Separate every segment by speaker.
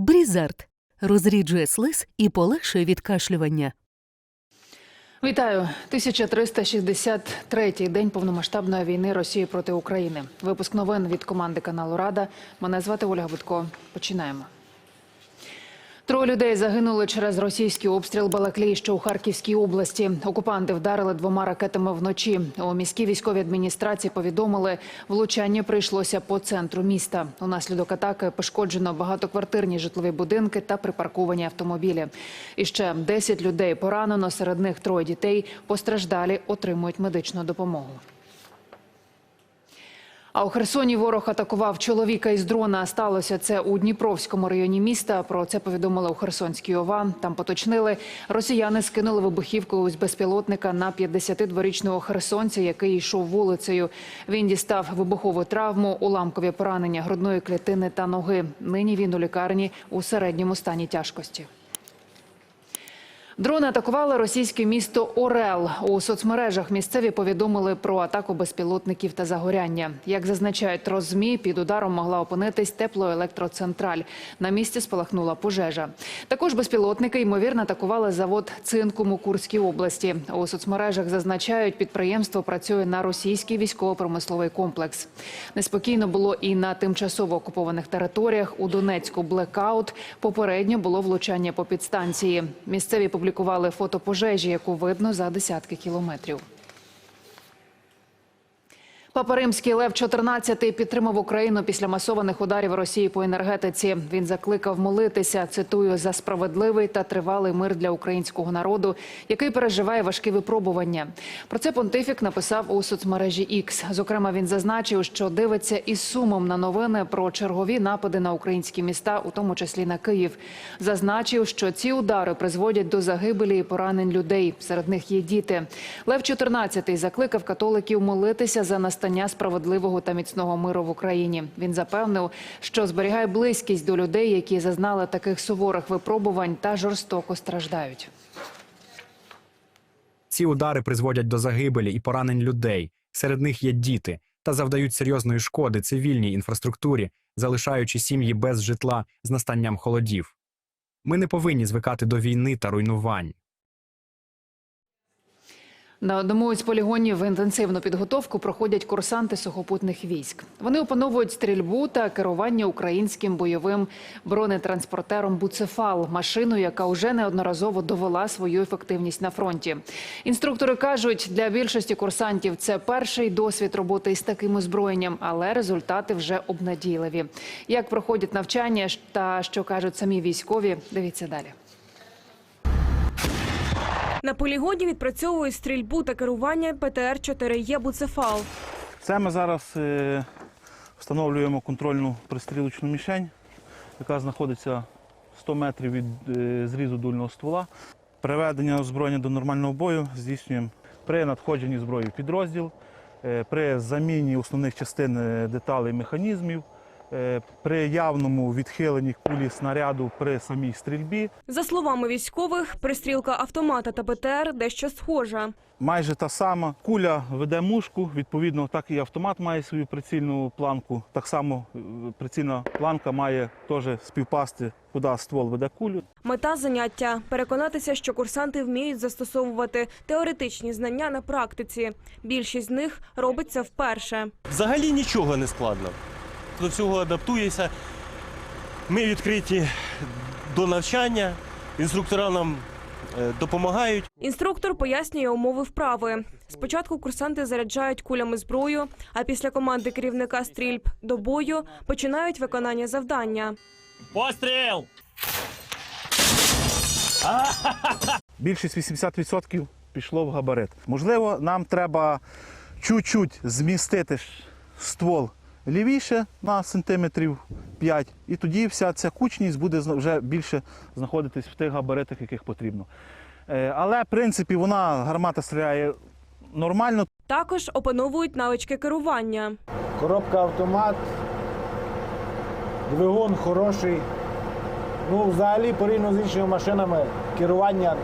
Speaker 1: Брізард розріджує слиз і полегшує відкашлювання.
Speaker 2: Вітаю 1363-й день повномасштабної війни Росії проти України. Випуск новин від команди каналу Рада. Мене звати Ольга Будко. Починаємо. Троє людей загинули через російський обстріл Балаклії, що у Харківській області. Окупанти вдарили двома ракетами вночі. У міській військовій адміністрації повідомили, влучання прийшлося по центру міста. Унаслідок атаки пошкоджено багатоквартирні житлові будинки та припарковані автомобілі. І ще 10 людей поранено. Серед них троє дітей постраждалі отримують медичну допомогу. А у Херсоні ворог атакував чоловіка із дрона. Сталося це у Дніпровському районі міста. Про це повідомили у Херсонській ОВА. Там поточнили. Росіяни скинули вибухівку з безпілотника на 52-річного херсонця, який йшов вулицею. Він дістав вибухову травму, уламкові поранення грудної клітини та ноги. Нині він у лікарні у середньому стані тяжкості. Дрони атакували російське місто Орел. У соцмережах місцеві повідомили про атаку безпілотників та загоряння. Як зазначають роззмі, під ударом могла опинитись теплоелектроцентраль. На місці спалахнула пожежа. Також безпілотники ймовірно атакували завод цинкум у Курській області. У соцмережах зазначають, підприємство працює на російський військово-промисловий комплекс. Неспокійно було і на тимчасово окупованих територіях. У Донецьку блекаут. Попередньо було влучання по підстанції. Місцеві публікували фото пожежі, яку видно за десятки кілометрів. Папа Римський Лев XIV підтримав Україну після масованих ударів Росії по енергетиці. Він закликав молитися. Цитую за справедливий та тривалий мир для українського народу, який переживає важкі випробування. Про це понтифік написав у соцмережі X. Зокрема, він зазначив, що дивиться із сумом на новини про чергові напади на українські міста, у тому числі на Київ. Зазначив, що ці удари призводять до загибелі і поранень людей. Серед них є діти. Лев XIV закликав католиків молитися за настання справедливого та міцного миру в Україні. Він запевнив, що зберігає близькість до людей, які зазнали таких суворих випробувань та жорстоко страждають.
Speaker 3: Ці удари призводять до загибелі і поранень людей. Серед них є діти та завдають серйозної шкоди цивільній інфраструктурі, залишаючи сім'ї без житла з настанням холодів. Ми не повинні звикати до війни та руйнувань.
Speaker 2: На одному із полігонів інтенсивну підготовку проходять курсанти сухопутних військ. Вони опановують стрільбу та керування українським бойовим бронетранспортером Буцефал, машиною, яка вже неодноразово довела свою ефективність на фронті. Інструктори кажуть, для більшості курсантів це перший досвід роботи із таким озброєнням, але результати вже обнадійливі. Як проходять навчання та що кажуть самі військові, дивіться далі.
Speaker 4: На полігоні відпрацьовують стрільбу та керування ПТР-4Е «Буцефал».
Speaker 5: Це ми зараз е, встановлюємо контрольну пристрілочну мішень, яка знаходиться 100 метрів від е, зрізу дульного ствола. Приведення озброєння до нормального бою здійснюємо при надходженні зброї в підрозділ, е, при заміні основних частин е, деталей механізмів, е, при явному відхиленні кулі снаряду при самій стрільбі.
Speaker 4: За словами військових, пристрілка автомата та ПТР дещо схожа.
Speaker 5: Майже та сама куля веде мушку. Відповідно, так і автомат має свою прицільну планку. Так само е, прицільна планка має теж співпасти, куди ствол веде кулю.
Speaker 4: Мета заняття – переконатися, що курсанти вміють застосовувати теоретичні знання на практиці. Більшість з них робить це вперше.
Speaker 6: Взагалі нічого не складно. До цього адаптуєшся. Ми відкриті до навчання, інструктора нам е, допомагають.
Speaker 4: Інструктор пояснює умови вправи. Спочатку курсанти заряджають кулями зброю, а після команди керівника стрільб до бою починають виконання завдання.
Speaker 6: Постріл!
Speaker 5: Більшість 80% пішло в габарит. Можливо, нам треба чуть-чуть змістити ствол лівіше на сантиметрів 5, і тоді вся ця кучність буде вже більше знаходитись в тих габаритах, яких потрібно. Е, Але, в принципі, вона гармата стріляє нормально,
Speaker 4: Також опановують навички керування.
Speaker 7: Коробка автомат, двигун хороший. Ну, взагалі, порівняно з іншими машинами, керування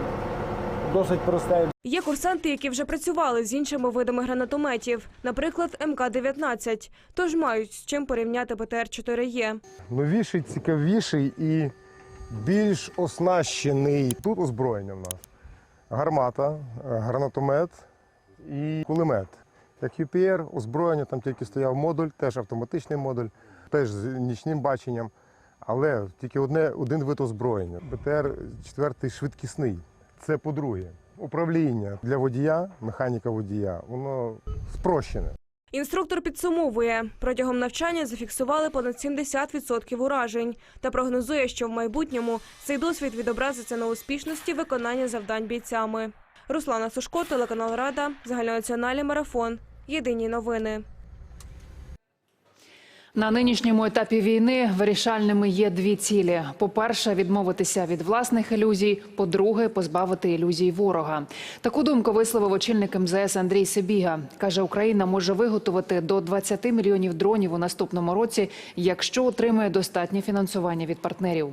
Speaker 7: досить просте.
Speaker 4: Є курсанти, які вже працювали з іншими видами гранатометів, наприклад, МК-19, тож мають з чим порівняти ПТР-4Е.
Speaker 8: новіший, цікавіший і більш оснащений. Тут озброєння в нас. Гармата, е, гранатомет і кулемет. Як UPR, озброєння, там тільки стояв модуль, теж автоматичний модуль, теж з нічним баченням. Але тільки одне, один вид озброєння. БТР 4 швидкісний. Це по-друге. Управління для водія, механіка водія, воно спрощене.
Speaker 4: Інструктор підсумовує, протягом навчання зафіксували понад 70% уражень та прогнозує, що в майбутньому цей досвід відобразиться на успішності виконання завдань бійцями. Руслана Сушко, телеканал Рада, загальнонаціональний марафон. Єдині новини.
Speaker 2: На нинішньому етапі війни вирішальними є дві цілі: по-перше, відмовитися від власних ілюзій. По-друге, позбавити ілюзій ворога. Таку думку висловив очільник МЗС Андрій Сибіга. каже, Україна може виготовити до 20 мільйонів дронів у наступному році, якщо отримає достатнє фінансування від партнерів.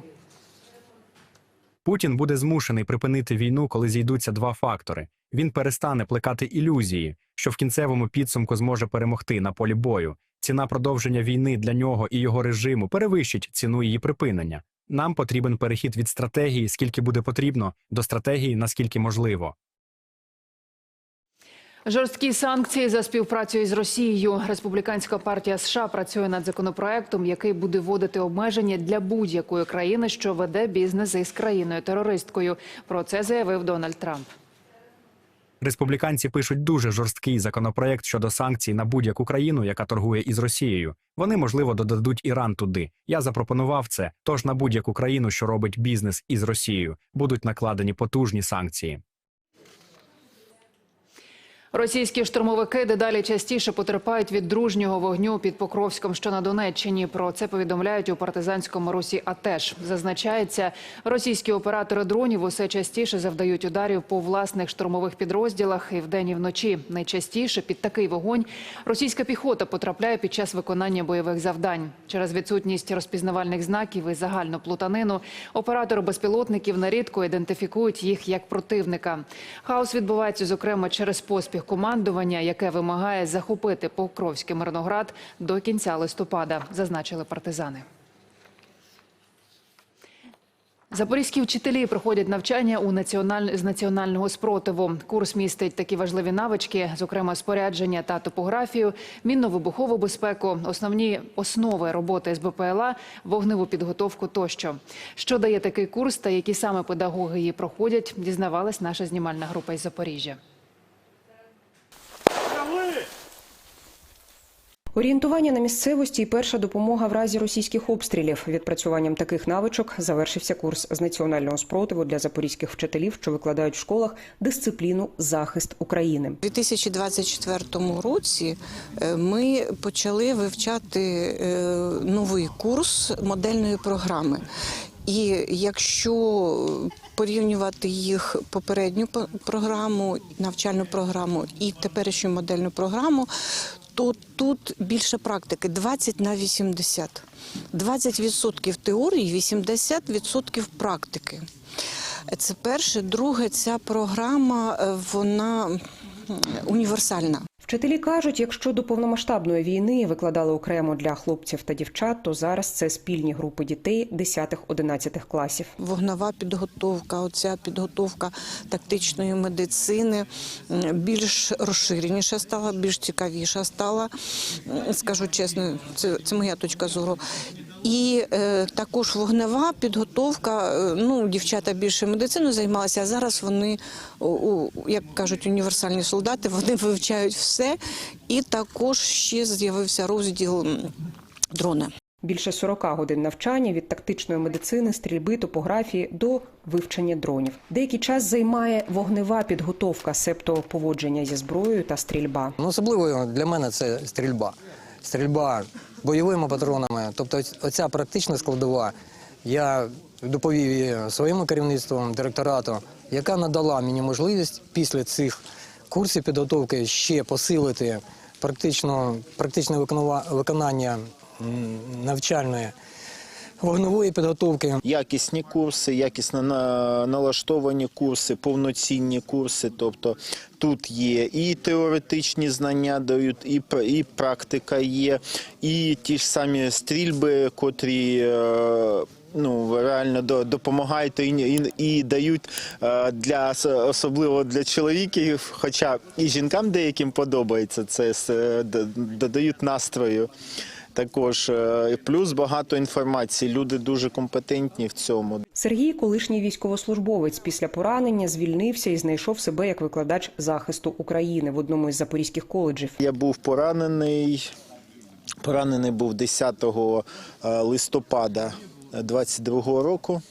Speaker 3: Путін буде змушений припинити війну, коли зійдуться два фактори. Він перестане плекати ілюзії, що в кінцевому підсумку зможе перемогти на полі бою. Ціна продовження війни для нього і його режиму перевищить ціну її припинення. Нам потрібен перехід від стратегії, скільки буде потрібно, до стратегії, наскільки можливо.
Speaker 2: Жорсткі санкції за співпрацю із Росією. Республіканська партія США працює над законопроектом, який буде вводити обмеження для будь-якої країни, що веде бізнес із країною терористкою. Про це заявив Дональд Трамп.
Speaker 3: Республіканці пишуть дуже жорсткий законопроект щодо санкцій на будь-яку країну, яка торгує із Росією. Вони, можливо, додадуть Іран туди. Я запропонував це. Тож на будь-яку країну, що робить бізнес із Росією, будуть накладені потужні санкції.
Speaker 2: Російські штурмовики дедалі частіше потерпають від дружнього вогню під Покровськом, що на Донеччині. Про це повідомляють у партизанському русі. АТЕШ зазначається, російські оператори дронів усе частіше завдають ударів по власних штурмових підрозділах і вдень і вночі. Найчастіше під такий вогонь російська піхота потрапляє під час виконання бойових завдань. Через відсутність розпізнавальних знаків і загальну плутанину оператори безпілотників нерідко ідентифікують їх як противника. Хаос відбувається зокрема через поспіх командування, яке вимагає захопити Покровський Мирноград до кінця листопада, зазначили партизани. Запорізькі вчителі проходять навчання у національ... з національного спротиву. Курс містить такі важливі навички, зокрема спорядження та топографію, мінно-вибухову безпеку, основні основи роботи з БПЛА, вогневу підготовку тощо. Що дає такий курс та які саме педагоги її проходять, дізнавалась наша знімальна група із Запоріжжя.
Speaker 9: Орієнтування на місцевості і перша допомога в разі російських обстрілів. Відпрацюванням таких навичок завершився курс з національного спротиву для запорізьких вчителів, що викладають в школах дисципліну захист України.
Speaker 10: У 2024 році е, ми почали вивчати е, новий курс модельної програми. І якщо порівнювати їх попередню по- програму, навчальну програму і теперішню модельну програму, то тут більше практики 20 на 80. 20% теорії, 80% практики. Це перше. Друге, ця програма е, вона універсальна.
Speaker 9: Вчителі кажуть, якщо до повномасштабної війни викладали окремо для хлопців та дівчат, то зараз це спільні групи дітей 10-11 класів.
Speaker 10: Вогнова підготовка, оця підготовка тактичної медицини більш розширеніша стала, більш цікавіша стала. Скажу чесно, це, це моя точка зору. І е, також вогнева підготовка. е, Ну, дівчата більше медициною займалися, а зараз вони, у, у, як кажуть, універсальні солдати, вони вивчають все. І також ще з'явився розділ м, дрони.
Speaker 9: Більше 40 годин навчання від тактичної медицини, стрільби, топографії до вивчення дронів. Деякий час займає вогнева підготовка, себто поводження зі зброєю та стрільба.
Speaker 11: Ну, особливо для мене це стрільба. Стрільба бойовими патронами. Тобто, оця практична складова. Я доповів її своєму керівництву, директорату, яка надала мені можливість після цих курсів підготовки ще посилити практично, практичне виконання навчальної вогневої підготовки.
Speaker 12: якісні курси, якісно налаштовані курси, повноцінні курси. Тобто тут є і теоретичні знання дають, і, і практика є, і ті ж самі стрільби, котрі е, ну реально допомагають і, і, і дають е, для особливо для чоловіків, хоча і жінкам деяким подобається це додають настрою. Також е, плюс багато інформації. Люди дуже компетентні в цьому.
Speaker 9: Сергій, колишній військовослужбовець, після поранення звільнився і знайшов себе як викладач захисту України в одному із запорізьких коледжів.
Speaker 12: Я був поранений. Поранений був 10 е, листопада 22 року.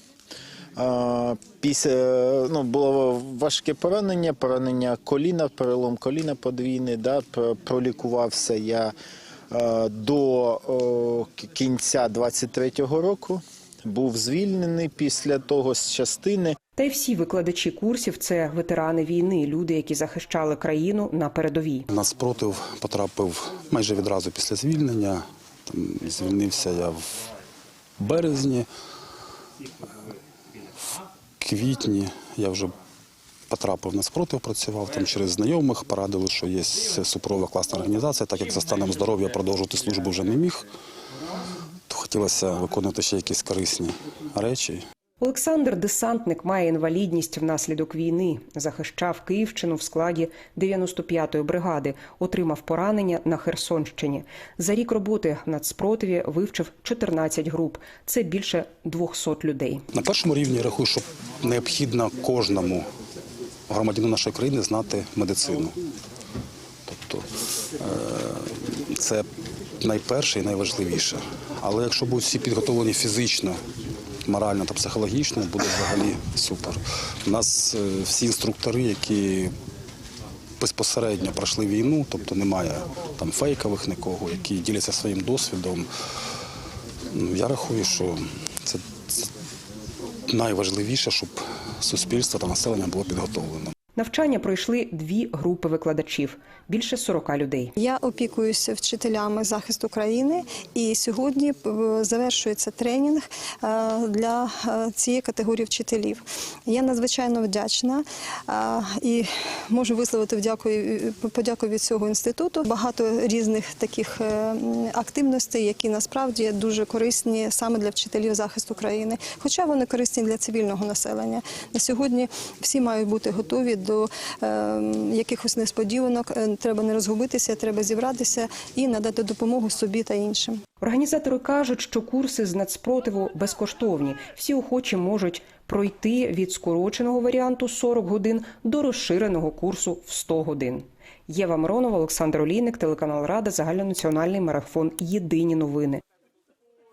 Speaker 12: Е, Після ну, було важке поранення, поранення коліна, перелом коліна подвійний. Да, пролікувався я до кінця 23-го року. Був звільнений після того з частини.
Speaker 9: Та й всі викладачі курсів це ветерани війни, люди, які захищали країну на передовій.
Speaker 5: На спротив потрапив майже відразу після звільнення. Там звільнився я в березні. В квітні я вже потрапив на спротив, працював там через знайомих, порадили, що є супрова класна організація, так як за станом здоров'я продовжувати службу вже не міг, то хотілося виконувати ще якісь корисні речі.
Speaker 9: Олександр Десантник має інвалідність внаслідок війни. Захищав Київщину в складі 95-ї бригади, отримав поранення на Херсонщині. За рік роботи в нацспротиві вивчив 14 груп. Це більше 200 людей.
Speaker 5: На першому рівні я рахую, що необхідно кожному громадянину нашої країни знати медицину. Тобто е, це найперше і найважливіше. Але якщо будуть всі підготовлені фізично, морально та психологічно, буде взагалі супер. У нас е, всі інструктори, які безпосередньо пройшли війну, тобто немає там фейкових нікого, які діляться своїм досвідом. Ну, Я рахую, що це, це найважливіше, щоб суспільство та населення було підготовлено.
Speaker 9: Навчання пройшли дві групи викладачів більше 40 людей.
Speaker 13: Я опікуюся вчителями захисту країни, і сьогодні е, завершується тренінг е, для е, цієї категорії вчителів. Я надзвичайно вдячна і можу висловити вдяку, подяку від цього інституту. Багато різних таких активностей, які насправді дуже корисні саме для вчителів захисту країни, хоча вони корисні для цивільного населення. На сьогодні всі мають бути готові до е, якихось несподіванок. Е, Треба не розгубитися, треба зібратися і надати допомогу собі та іншим.
Speaker 9: Організатори кажуть, що курси з нацпротиву безкоштовні. Всі охочі можуть пройти від скороченого варіанту 40 годин до розширеного курсу в 100 годин. Єва Миронова, Олександр Олійник, телеканал Рада, загальнонаціональний марафон. Єдині новини.